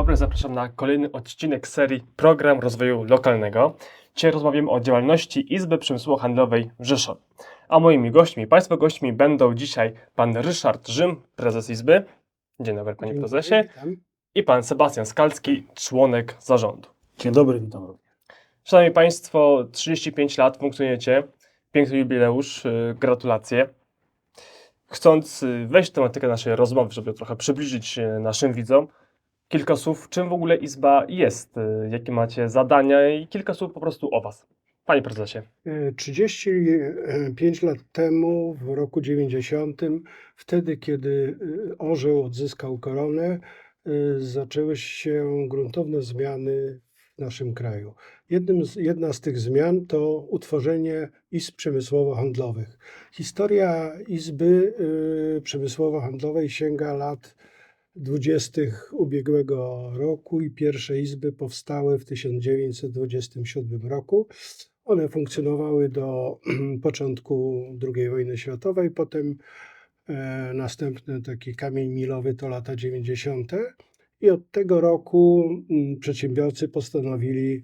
dobry, zapraszam na kolejny odcinek serii Program Rozwoju Lokalnego. Dzisiaj rozmawiamy o działalności Izby Przemysłowo-Handlowej w Rzeszowie. A moimi gośćmi, Państwa gośćmi będą dzisiaj Pan Ryszard Rzym, prezes Izby. Dzień dobry Panie Dzień Prezesie. dobry, witam. I Pan Sebastian Skalski, członek zarządu. Dzień dobry, witam również. Szanowni Państwo, 35 lat funkcjonujecie. Piękny jubileusz, y, gratulacje. Chcąc y, wejść w tematykę naszej rozmowy, żeby trochę przybliżyć y, naszym widzom, kilka słów, czym w ogóle Izba jest, y, jakie macie zadania i kilka słów po prostu o Was. Panie Prezesie. E, 35 lat temu, w roku 90, wtedy, kiedy e, orzeł odzyskał koronę, zaczęły się gruntowne zmiany w naszym kraju. Z, jedna z tych zmian to utworzenie izb przemysłowo-handlowych. Historia Izby Przemysłowo-Handlowej sięga lat 20. ubiegłego roku i pierwsze izby powstały w 1927 roku. One funkcjonowały do początku II wojny światowej, potem e, następny taki kamień milowy to lata 90. I od tego roku mm, przedsiębiorcy postanowili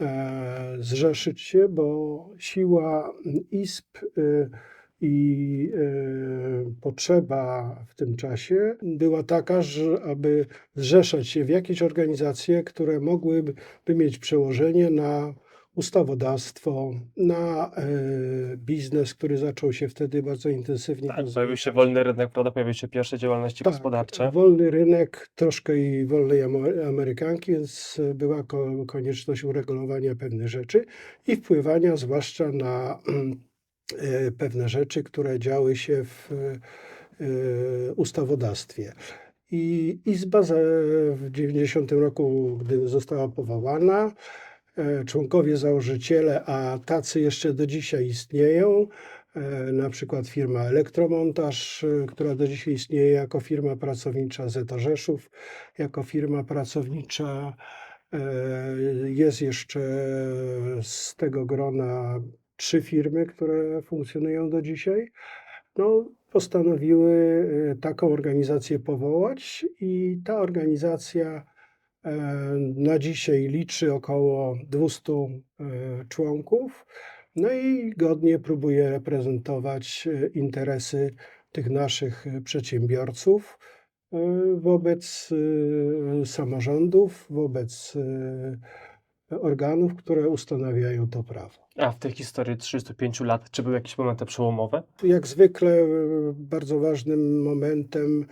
e, zrzeszyć się, bo siła izb e, i e, potrzeba w tym czasie była taka, że aby zrzeszać się w jakieś organizacje, które mogłyby by mieć przełożenie na ustawodawstwo, na e, biznes, który zaczął się wtedy bardzo intensywnie Tak, pojawił się wolny rynek, prawda? Pojawiły się pierwsze działalności Tak, gospodarcze. Wolny rynek, troszkę i wolnej Amerykanki, więc była ko- konieczność uregulowania pewnych rzeczy i wpływania zwłaszcza na e, pewne rzeczy, które działy się w e, ustawodawstwie. I Izba w 90 roku, gdy została powołana, e, członkowie założyciele, a tacy jeszcze do dzisiaj istnieją, e, na przykład firma Elektromontaż, e, która do dzisiaj istnieje jako firma pracownicza Zeta Rzeszów, jako firma pracownicza. e, Jest jeszcze z tego grona trzy firmy, które funkcjonują do dzisiaj. No, postanowiły e, taką organizację powołać i ta organizacja e, na dzisiaj liczy około 200 e, członków. No i godnie próbuje reprezentować e, interesy tych naszych przedsiębiorców wobec samorządów, wobec organów, które ustanawiają to prawo. A w tej historii 35 lat, czy były jakieś momenty przełomowe? Jak zwykle e, bardzo ważnym momentem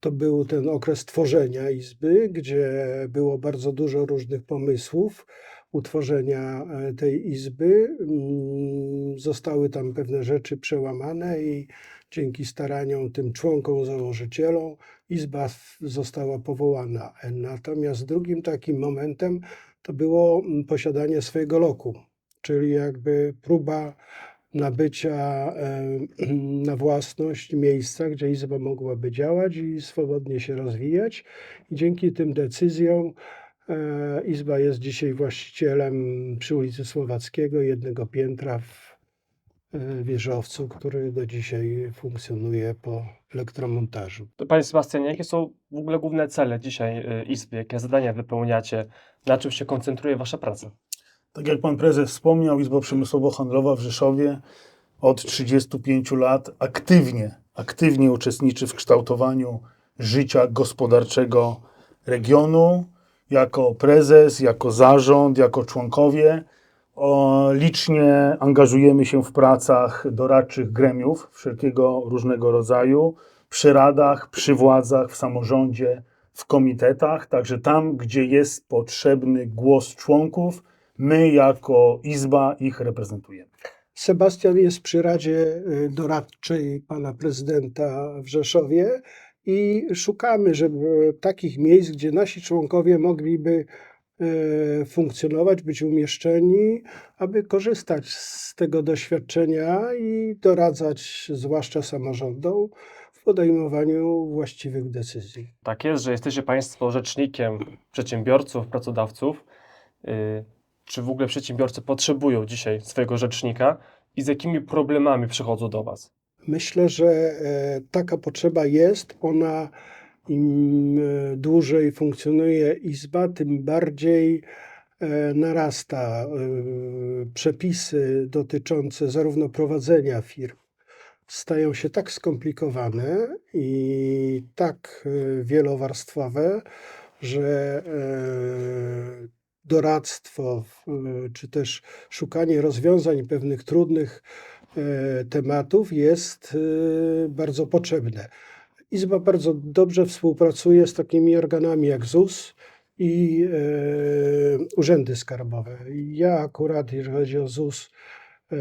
to był ten okres tworzenia Izby, gdzie było bardzo dużo różnych pomysłów utworzenia e, tej Izby. Mm, Zostały tam pewne rzeczy przełamane i dzięki staraniom tym członkom, założycielom Izba została powołana. E, Natomiast drugim takim momentem to było mm, posiadanie swojego lokum, czyli jakby próba nabycia na własność miejsca, gdzie Izba mogłaby działać i swobodnie się rozwijać. I dzięki tym decyzjom e, Izba jest dzisiaj właścicielem przy ulicy Słowackiego jednego piętra w wieżowcu, który do dzisiaj funkcjonuje po elektromontażu. To Panie Sebastianie, jakie są w ogóle główne cele dzisiaj y, Izby? Jakie zadania wypełniacie? Na czym się koncentruje Wasza praca? Tak jak pan prezes wspomniał, Izba Przemysłowo-Handlowa w Rzeszowie od 35 lat aktywnie, aktywnie uczestniczy w kształtowaniu życia gospodarczego regionu. Jako prezes, jako zarząd, jako członkowie o, licznie angażujemy się w pracach doradczych gremiów wszelkiego różnego rodzaju, przy radach, przy władzach, w samorządzie, w komitetach, także tam, gdzie jest potrzebny głos członków, my jako Izba ich reprezentujemy. Sebastian jest przy Radzie y, Doradczej pana prezydenta w Rzeszowie i szukamy żeby takich miejsc, gdzie nasi członkowie mogliby funkcjonować, być umieszczeni, aby korzystać z tego doświadczenia i doradzać zwłaszcza samorządom w podejmowaniu właściwych decyzji. Tak jest, że jesteście Państwo rzecznikiem przedsiębiorców, pracodawców. Y, Czy w ogóle przedsiębiorcy potrzebują dzisiaj swojego rzecznika i z jakimi problemami przychodzą do Was? Myślę, że e, taka potrzeba jest. Ona im e, dłużej funkcjonuje izba, tym bardziej e, narasta e, przepisy dotyczące zarówno prowadzenia firm stają się tak skomplikowane i tak wielowarstwowe, że doradztwo czy też szukanie rozwiązań pewnych trudnych tematów jest bardzo potrzebne. Izba bardzo dobrze współpracuje z takimi organami jak ZUS i e, urzędy skarbowe. Ja akurat, jeżeli chodzi o ZUS, e,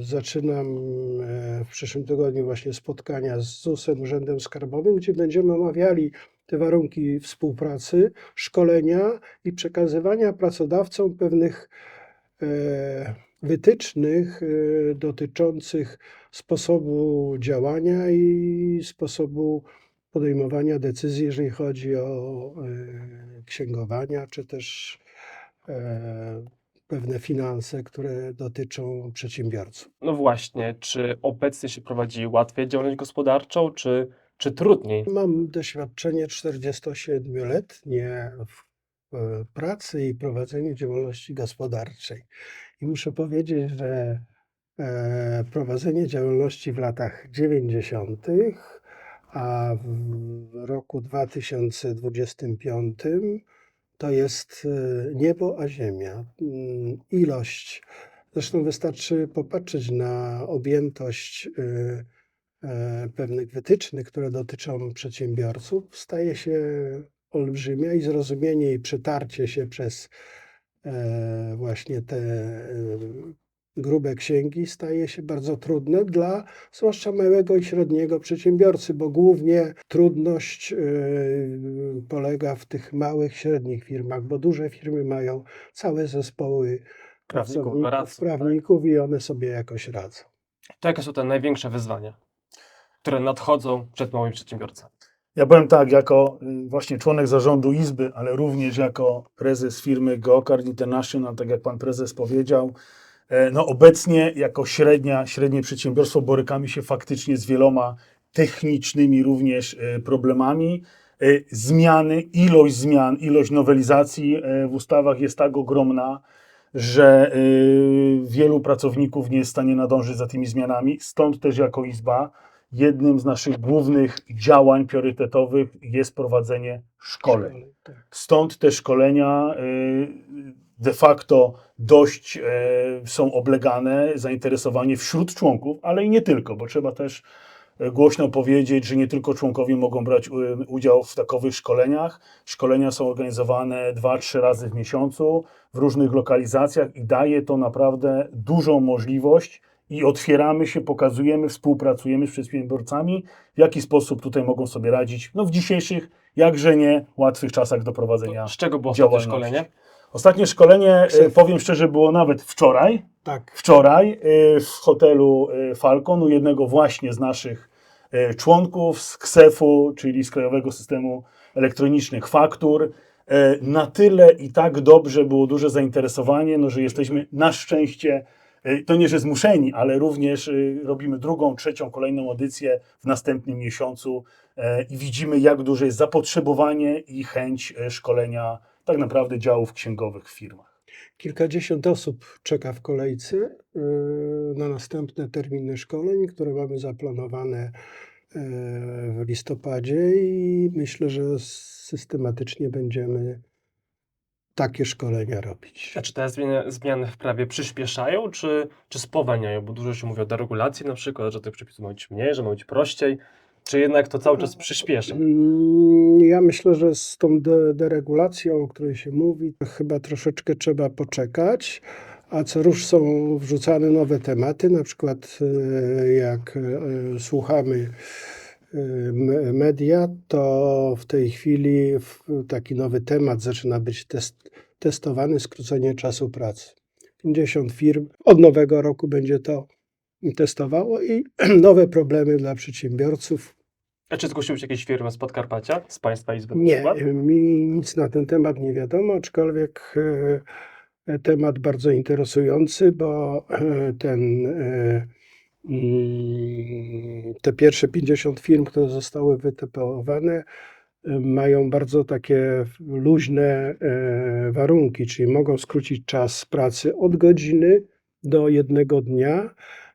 zaczynam e, w przyszłym tygodniu właśnie spotkania z ZUS-em, Urzędem Skarbowym, gdzie będziemy omawiali te warunki współpracy, szkolenia i przekazywania pracodawcom pewnych e, wytycznych e, dotyczących sposobu działania i sposobu podejmowania decyzji, jeżeli chodzi o e, księgowania, czy też e, pewne finanse, które dotyczą przedsiębiorców. No właśnie, czy obecnie się prowadzi łatwiej działalność gospodarczą, czy, czy trudniej? Mam doświadczenie 47-letnie w e, pracy i prowadzeniu działalności gospodarczej. I muszę powiedzieć, że e, prowadzenie działalności w latach 90., a w roku 2025 to jest e, niebo a ziemia. Mm, Ilość, zresztą wystarczy popatrzeć na objętość e, pewnych wytycznych, które dotyczą przedsiębiorców, staje się olbrzymia i zrozumienie i przetarcie się przez właśnie te e, grube księgi staje się bardzo trudne dla zwłaszcza małego i średniego przedsiębiorcy, bo głównie trudność e, polega w tych małych, średnich firmach, bo duże firmy mają całe zespoły Prawników, doradców, tak? prawników i one sobie jakoś radzą. To jakie są te największe wyzwania, które nadchodzą przed małymi przedsiębiorcami? Ja powiem tak, jako y, właśnie członek zarządu Izby, ale również jako prezes firmy Geocard International, tak jak pan prezes powiedział, e, no obecnie jako średnia, średnie przedsiębiorstwo borykamy się faktycznie z wieloma technicznymi również e, problemami. E, Zmiany, ilość zmian, ilość nowelizacji w ustawach jest tak ogromna, że wielu pracowników nie jest w stanie nadążyć za tymi zmianami. Stąd też jako Izba jednym z naszych głównych działań priorytetowych jest prowadzenie szkoleń. Tak. Stąd te szkolenia y, de facto dość e, są oblegane, zainteresowanie wśród członków, ale i nie tylko, bo trzeba też e, głośno powiedzieć, że nie tylko członkowie mogą brać udział w takowych szkoleniach. Szkolenia są organizowane dwa, trzy razy w miesiącu w różnych lokalizacjach i daje to naprawdę dużą możliwość i otwieramy się, pokazujemy, współpracujemy z przedsiębiorcami, w jaki sposób tutaj mogą sobie radzić no, w dzisiejszych, jakże nie łatwych czasach do prowadzenia To z czego było ostatnie działalności. szkolenie? Ostatnie szkolenie, Ksef. powiem szczerze, było nawet wczoraj. tak. Wczoraj e, w hotelu e, Falcon u jednego właśnie z naszych e, członków z KSEF-u, czyli z Krajowego Systemu Elektronicznych Faktur. Na tyle i tak dobrze było duże zainteresowanie, no, że jesteśmy na szczęście, to nie że zmuszeni, ale również e, robimy drugą, trzecią, kolejną edycję w następnym miesiącu e, i widzimy, jak duże jest zapotrzebowanie i chęć e, szkolenia tak naprawdę działów księgowych w firmach. Kilkadziesiąt osób czeka w kolejce y, na następne terminy szkoleń, które mamy zaplanowane y, w listopadzie i myślę, że systematycznie będziemy takie szkolenia robić. A czy te zmiany, w prawie przyspieszają, czy, czy spowalniają? Bo dużo się mówi o deregulacji na przykład, że tych przepisów ma być mniej, że ma być prościej. Czy jednak to cały czas przyspiesza? Mm, Ja myślę, że z tą de deregulacją, o której się mówi, to chyba troszeczkę trzeba poczekać. A co rusz są wrzucane nowe tematy, na przykład e, jak e, słuchamy media, to w tej chwili taki nowy temat zaczyna być test, testowany, skrócenie czasu pracy. 50 firm od nowego roku będzie to testowało i nowe problemy dla przedsiębiorców, A czy zgłosiły się jakieś firmy z Podkarpacia, z Państwa Izby? nie, mi nic na ten temat nie wiadomo, aczkolwiek e, temat bardzo interesujący, bo ten, mm, te pierwsze 50 firm, które zostały wytypowane, y, mają bardzo takie luźne e, warunki, czyli mogą skrócić czas pracy od godziny do jednego dnia.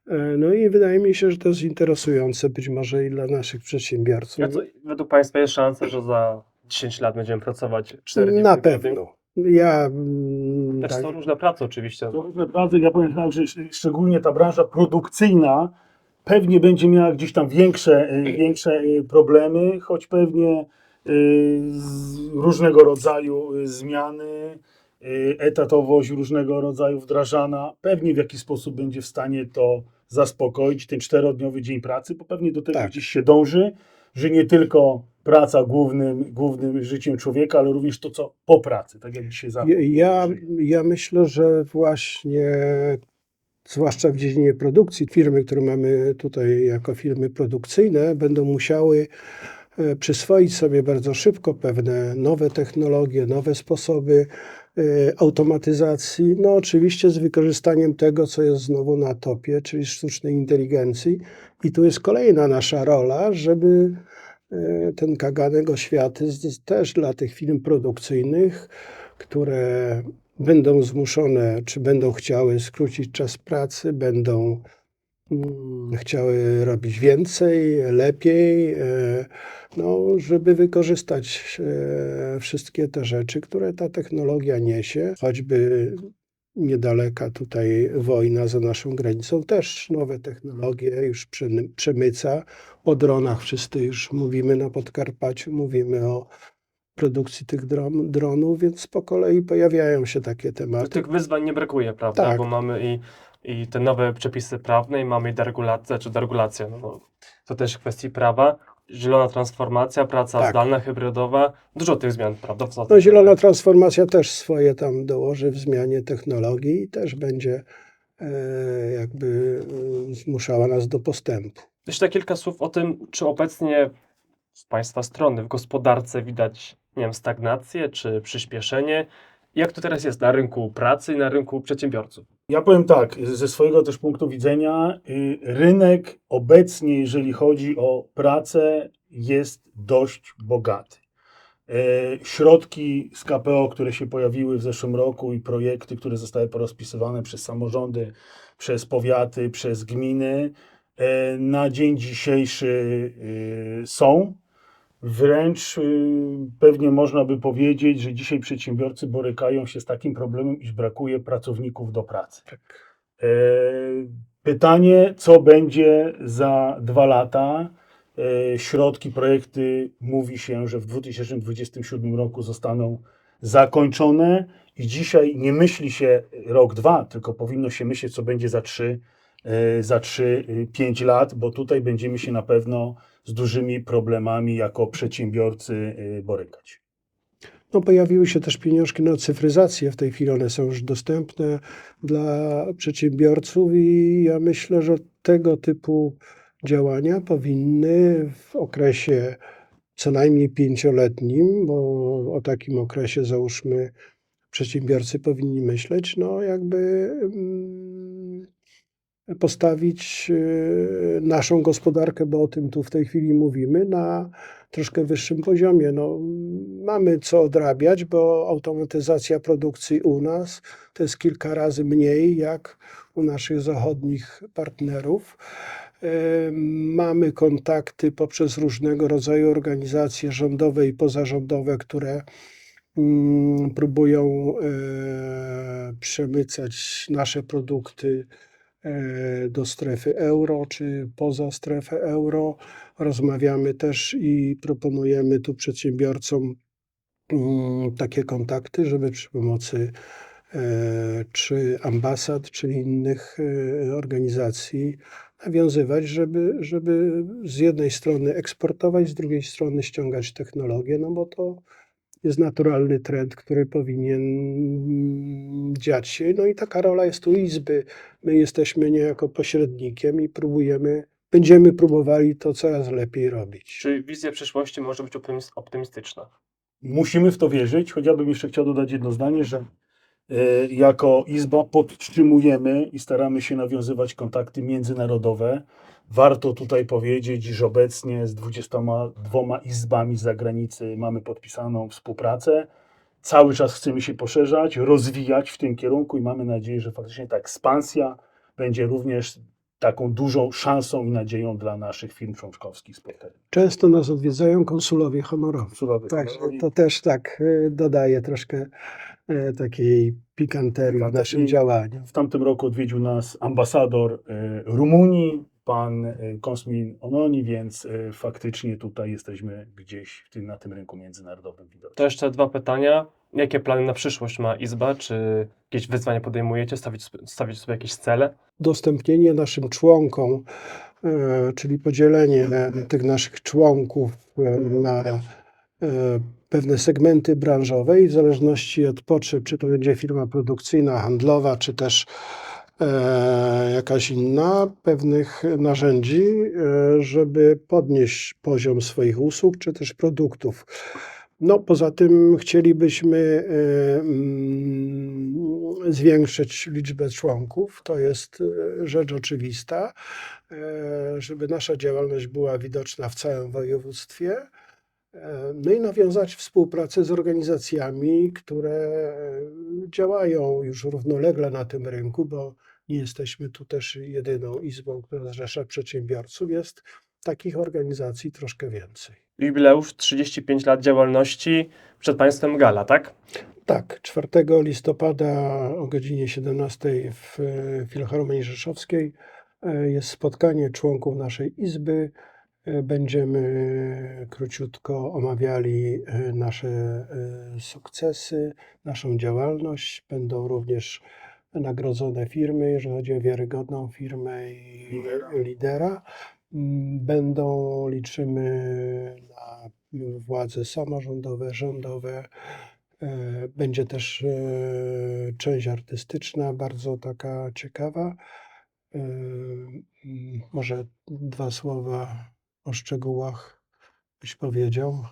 E, No i wydaje mi się, że to jest interesujące być może i dla naszych przedsiębiorców. Ja co, według Państwa jest szansa, że za 10 lat będziemy pracować 4 dni Na pewno. Ja mm, Znaczy, tak, są różne prace oczywiście. To różne prace, ja powiem tak, że sz- szczególnie ta branża produkcyjna pewnie będzie miała gdzieś tam większe, y, większe y, problemy, choć pewnie y, z różnego rodzaju zmiany, etatowość różnego rodzaju wdrażana, pewnie w jakiś sposób będzie w stanie to zaspokoić, ten czterodniowy dzień pracy, bo pewnie do tego Tak. gdzieś się dąży, że nie tylko praca głównym, głównym życiem człowieka, ale również to, co po pracy, tak jak dzisiaj. Ja, ja, myślę, że właśnie, zwłaszcza w dziedzinie produkcji, firmy, które mamy tutaj jako firmy produkcyjne, będą musiały e, przyswoić sobie bardzo szybko pewne nowe technologie, nowe sposoby automatyzacji. No, oczywiście z wykorzystaniem tego, co jest znowu na topie, czyli sztucznej inteligencji. I tu jest kolejna nasza rola, żeby e, ten kaganek oświaty też dla tych firm produkcyjnych, które będą zmuszone, czy będą chciały skrócić czas pracy, będą chciały robić więcej, lepiej, e, no, żeby wykorzystać e, wszystkie te rzeczy, które ta technologia niesie, choćby niedaleka tutaj wojna za naszą granicą, też nowe technologie już przemy- przemyca. O dronach wszyscy już mówimy na Podkarpaciu, mówimy o produkcji tych dron, dronów, więc po kolei pojawiają się takie tematy. Tych wyzwań nie brakuje, prawda? Tak. Bo mamy i, i te nowe przepisy prawne, i mamy i deregulację, czy deregulację. No, to też kwestii prawa. Zielona transformacja, praca Tak. zdalna, hybrydowa. Dużo tych zmian, prawda? No, zielona transformacja też swoje tam dołoży w zmianie technologii i też będzie e, jakby e, zmuszała nas do postępu. Jeszcze kilka słów o tym, czy obecnie z Państwa strony w gospodarce widać, nie wiem, stagnację czy przyspieszenie. Jak to teraz jest na rynku pracy i na rynku przedsiębiorców? Ja powiem tak, ze swojego też punktu widzenia, y, rynek obecnie, jeżeli chodzi o pracę, jest dość bogaty. E, Środki z KPO, które się pojawiły w zeszłym roku i projekty, które zostały porozpisywane przez samorządy, przez powiaty, przez gminy, e, na dzień dzisiejszy y, są. Wręcz y, pewnie można by powiedzieć, że dzisiaj przedsiębiorcy borykają się z takim problemem, iż brakuje pracowników do pracy. E, Pytanie, co będzie za dwa lata? E, Środki, projekty mówi się, że w 2027 roku zostaną zakończone i dzisiaj nie myśli się rok, dwa, tylko powinno się myśleć, co będzie za trzy, e, za trzy, y, pięć lat, bo tutaj będziemy się na pewno z dużymi problemami jako przedsiębiorcy y, borykać. No, pojawiły się też pieniążki na cyfryzację. W tej chwili one są już dostępne dla przedsiębiorców i ja myślę, że tego typu działania powinny w okresie co najmniej pięcioletnim, bo o takim okresie załóżmy przedsiębiorcy powinni myśleć, no jakby mm, postawić y, naszą gospodarkę, bo o tym tu w tej chwili mówimy, na troszkę wyższym poziomie. No, mamy co odrabiać, bo automatyzacja produkcji u nas to jest kilka razy mniej jak u naszych zachodnich partnerów. E, Mamy kontakty poprzez różnego rodzaju organizacje rządowe i pozarządowe, które mm, próbują e, przemycać nasze produkty do strefy euro czy poza strefę euro. Rozmawiamy też i proponujemy tu przedsiębiorcom mm, takie kontakty, żeby przy pomocy e, czy ambasad, czy innych e, organizacji nawiązywać, żeby, żeby z jednej strony eksportować, z drugiej strony ściągać technologię, no bo to jest naturalny trend, który powinien mm, dziać się. No i taka rola jest u Izby. My jesteśmy niejako pośrednikiem i próbujemy, będziemy próbowali to coraz lepiej robić. Czy wizja przyszłości może być optymis- optymistyczna? Musimy w to wierzyć, choć ja bym jeszcze chciał dodać jedno zdanie, że Jako Izba podtrzymujemy i staramy się nawiązywać kontakty międzynarodowe. Warto tutaj powiedzieć, że obecnie z 22 izbami z zagranicy mamy podpisaną współpracę. Cały czas chcemy się poszerzać, rozwijać w tym kierunku i mamy nadzieję, że faktycznie ta ekspansja będzie również taką dużą szansą i nadzieją dla naszych firm członkowskich z portfeli. Często nas odwiedzają konsulowie honorowi. Także kolonii. to też tak y, dodaje troszkę y, takiej pikanterii w naszym działaniu. W tamtym roku odwiedził nas ambasador e, Rumunii, pan e, Kosmin Ononi, więc e, faktycznie tutaj jesteśmy gdzieś tym, na tym rynku międzynarodowym widoczni. To jeszcze dwa pytania. Jakie plany na przyszłość ma Izba? Czy jakieś wyzwania podejmujecie? Stawić, stawić sobie jakieś cele? udostępnienie naszym członkom, e, czyli podzielenie e, tych naszych członków e, na e, pewne segmenty branżowe i w zależności od potrzeb, czy to będzie firma produkcyjna, handlowa, czy też e, jakaś inna, pewnych narzędzi, e, żeby podnieść poziom swoich usług, czy też produktów. No, poza tym chcielibyśmy e, mm, zwiększyć liczbę członków. To jest e, rzecz oczywista, e, żeby nasza działalność była widoczna w całym województwie. No i nawiązać współpracę z organizacjami, które działają już równolegle na tym rynku, bo nie jesteśmy tu też jedyną izbą, która zrzesza przedsiębiorców. Jest takich organizacji troszkę więcej. Jubileusz 35 lat działalności przed Państwem Gala, tak? Tak, 4 listopada o godzinie 17 w Filharmonii Rzeszowskiej e, jest spotkanie członków naszej izby. E, Będziemy króciutko omawiali e, nasze e, sukcesy, naszą działalność. Będą również nagrodzone firmy, jeżeli chodzi o wiarygodną firmę i Lidera. lidera. Mm, Będą, liczymy na władze samorządowe, rządowe. E, Będzie też e, część artystyczna, bardzo taka ciekawa. E, mm, Może dwa słowa o szczegółach byś powiedział.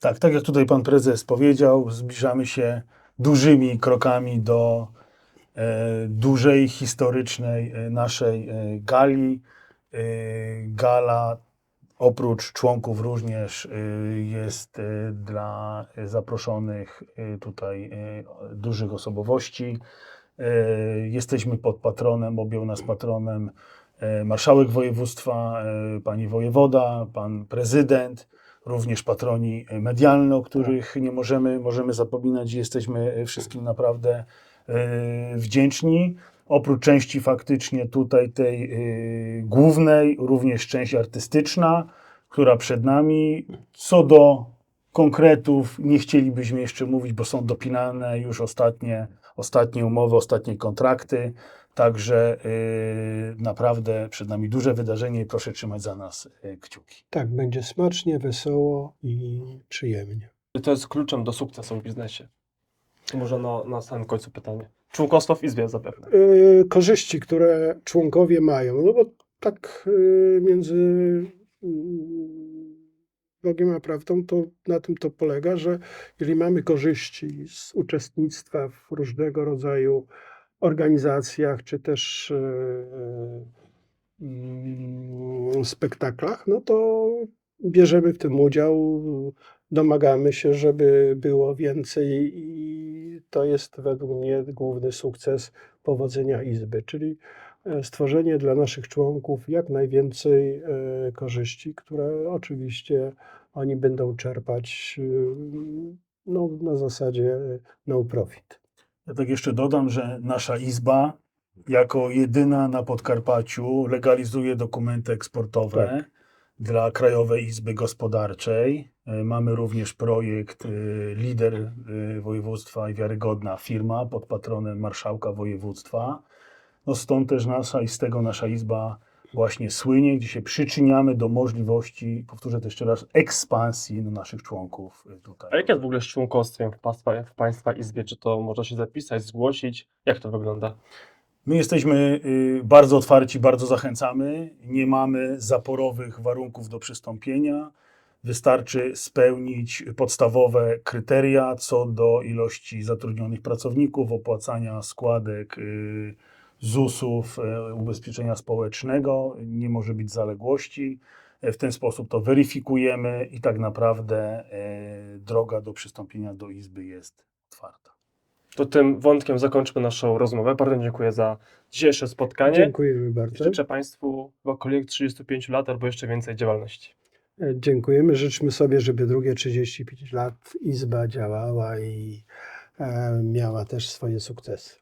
Tak, tak jak tutaj pan prezes powiedział, zbliżamy się dużymi krokami do e, dużej, historycznej e, naszej e, gali. E, gala oprócz członków również e, jest e, dla zaproszonych e, tutaj dużych osobowości. Jesteśmy pod patronem, objął nas patronem marszałek województwa, e, pani wojewoda, pan prezydent, również patroni medialni, o których nie możemy, możemy zapominać i jesteśmy wszystkim naprawdę e, wdzięczni. Oprócz części faktycznie tutaj tej e, głównej, również część artystyczna, która przed nami. Co do konkretów nie chcielibyśmy jeszcze mówić, bo są dopinane już ostatnie, ostatnie umowy, ostatnie kontrakty. Także y, naprawdę przed nami duże wydarzenie i proszę trzymać za nas y, kciuki. Tak, będzie smacznie, wesoło i przyjemnie. To jest kluczem do sukcesu w biznesie. Może na, na samym końcu pytanie. Członkostwo w Izbie zapewne. E, Korzyści, które członkowie mają, no bo tak e, między mm, Bogiem a prawdą, to na tym to polega, że jeżeli mamy korzyści z uczestnictwa w różnego rodzaju organizacjach, czy też e, mm, spektaklach, no to bierzemy w tym udział, domagamy się, żeby było więcej i to jest według mnie główny sukces powodzenia Izby, czyli e, stworzenie dla naszych członków jak najwięcej e, korzyści, które oczywiście oni będą czerpać e, no, na zasadzie no profit. Ja tak jeszcze dodam, że nasza izba jako jedyna na Podkarpaciu legalizuje dokumenty eksportowe Tak. dla Krajowej Izby Gospodarczej. E, Mamy również projekt e, Lider e, Województwa i Wiarygodna Firma pod patronem Marszałka Województwa. No stąd też nasza i z tego nasza izba właśnie słynie, gdzie się przyczyniamy do możliwości, powtórzę to jeszcze raz, ekspansji no, naszych członków e, tutaj. A jak jest w ogóle z członkostwem w Państwa, w państwa Izbie? Czy to można się zapisać, zgłosić? Jak to wygląda? My jesteśmy y, bardzo otwarci, bardzo zachęcamy. Nie mamy zaporowych warunków do przystąpienia. Wystarczy spełnić podstawowe kryteria co do ilości zatrudnionych pracowników, opłacania składek y, ZUS-ów, y, ubezpieczenia społecznego. Nie może być zaległości. W ten sposób to weryfikujemy i tak naprawdę y, droga do przystąpienia do Izby jest otwarta. To tym wątkiem zakończmy naszą rozmowę. Bardzo dziękuję za dzisiejsze spotkanie. Dziękujemy bardzo. Życzę Państwu chyba kolejnych 35 lat albo jeszcze więcej działalności. E, Dziękujemy. Życzmy sobie, żeby drugie 35 lat Izba działała i e, miała też swoje sukcesy.